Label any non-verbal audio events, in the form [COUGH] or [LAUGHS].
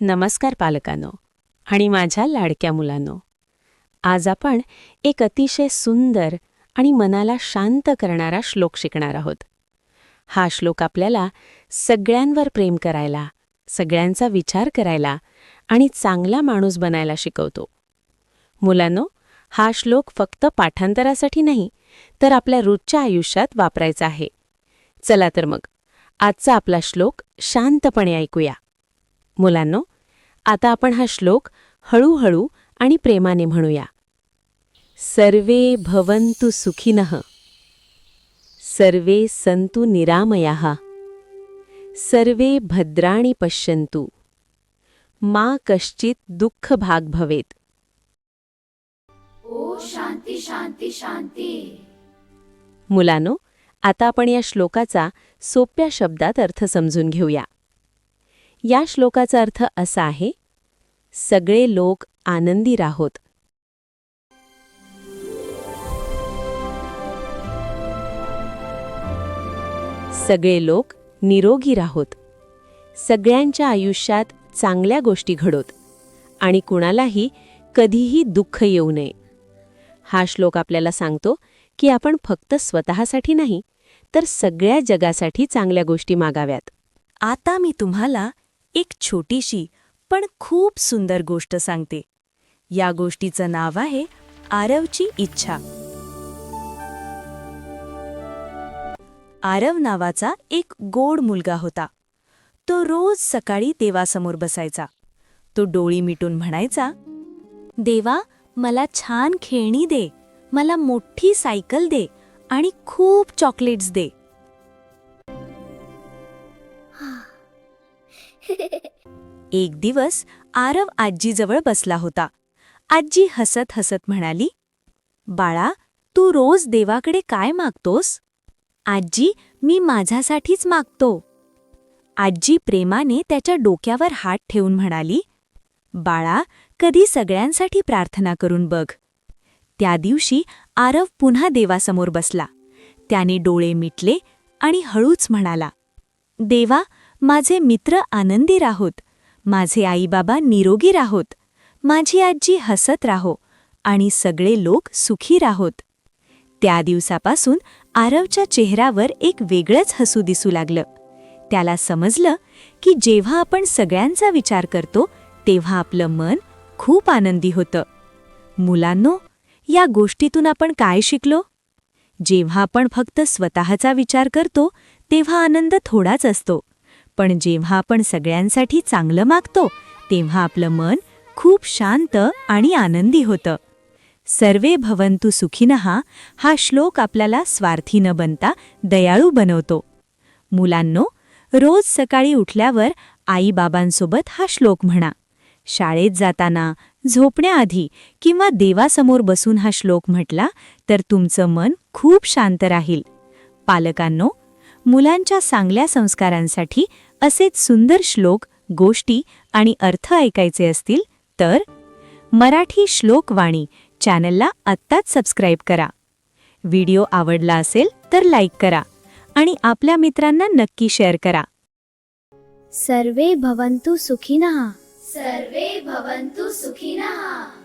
नमस्कार पालकांनो आणि माझ्या लाडक्या मुलांनो. आज आपण एक अतिशय सुंदर आणि मनाला शांत करणारा श्लोक शिकणार आहोत. हा श्लोक आपल्याला सगळ्यांवर प्रेम करायला सगळ्यांचा विचार करायला आणि चांगला माणूस बनायला शिकवतो. मुलांनो हा श्लोक फक्त पाठांतरासाठी नाही तर आपल्या रोजच्या आयुष्यात वापरायचा आहे. चला तर मग आजचा आपला श्लोक शांतपणे ऐकूया. मुलांनो आता आपण हा श्लोक हळूहळू आणि प्रेमाने म्हणूया. सर्वे भवन्तु सुखिनः सर्वे सन्तु निरामयाः सर्वे भद्राणि पश्यन्तु मा कश्चित दुःख भाग भवेत मुलानो आता आपण या श्लोकाचा सोप्या शब्दात अर्थ समजून घेऊया. या श्लोकाचा अर्थ असा आहे सगळे लोक आनंदी राहोत. सगळे लोक निरोगी राहोत. सगळ्यांच्या आयुष्यात चांगल्या गोष्टी घडोत आणि कुणालाही कधीही दुःख येऊ नये. हा श्लोक आपल्याला सांगतो की आपण फक्त स्वतःसाठी नाही तर सगळ्या जगासाठी चांगल्या गोष्टी मागाव्यात. आता मी तुम्हाला एक छोटीशी पण खूप सुंदर गोष्ट सांगते. या गोष्टीचं नाव आहे आरवची इच्छा. आरव नावाचा एक गोड मुलगा होता. तो रोज सकाळी देवासमोर बसायचा. तो डोळी मिटून म्हणायचा देवा मला छान खेळणी दे. मला मोठी सायकल दे आणि खूप चॉकलेट्स दे. [LAUGHS] एक दिवस आरव आजीजवळ बसला होता. आजी हसत हसत म्हणाली बाळा तू रोज देवाकडे काय मागतोस? आजी मी माझ्यासाठीच मागतो. आजी प्रेमाने त्याच्या डोक्यावर हात ठेवून म्हणाली बाळा कधी सगळ्यांसाठी प्रार्थना करून बघ. त्या दिवशी आरव पुन्हा देवासमोर बसला. त्याने डोळे मिटले आणि हळूच म्हणाला देवा माझे मित्र आनंदी राहोत. माझे आईबाबा निरोगी राहोत. माझी आजी हसत राहो आणि सगळे लोक सुखी राहोत. त्या दिवसापासून आरवच्या चेहऱ्यावर एक वेगळंच हसू दिसू लागलं. त्याला समजलं की जेव्हा आपण सगळ्यांचा विचार करतो तेव्हा आपलं मन खूप आनंदी होतं. मुलांनो या गोष्टीतून आपण काय शिकलो? जेव्हा आपण फक्त स्वतःचा विचार करतो तेव्हा आनंद थोडाच असतो. पण जेव्हा आपण सगळ्यांसाठी चांगलं मागतो तेव्हा आपलं मन खूप शांत आणि आनंदी होतं. सर्वे भवंतु सुखिनहा हा श्लोक आपल्याला स्वार्थी न बनता दयाळू बनवतो. मुलांनो रोज सकाळी उठल्यावर आईबाबांसोबत हा श्लोक म्हणा. शाळेत जाताना झोपण्याआधी किंवा देवासमोर बसून हा श्लोक म्हटला तर तुमचं मन खूप शांत राहील. पालकांनो मुलांच्या चांगल्या संस्कारांसाठी असेच सुंदर श्लोक गोष्टी आणि अर्थ ऐकायचे असतील तर मराठी श्लोकवाणी चॅनलला आत्ताच सबस्क्राईब करा. व्हिडिओ आवडला असेल तर लाईक करा आणि आपल्या मित्रांना नक्की शेअर करा. सर्वे भवन्तु सुखिनः. सर्वे भवन्तु सुखिनः.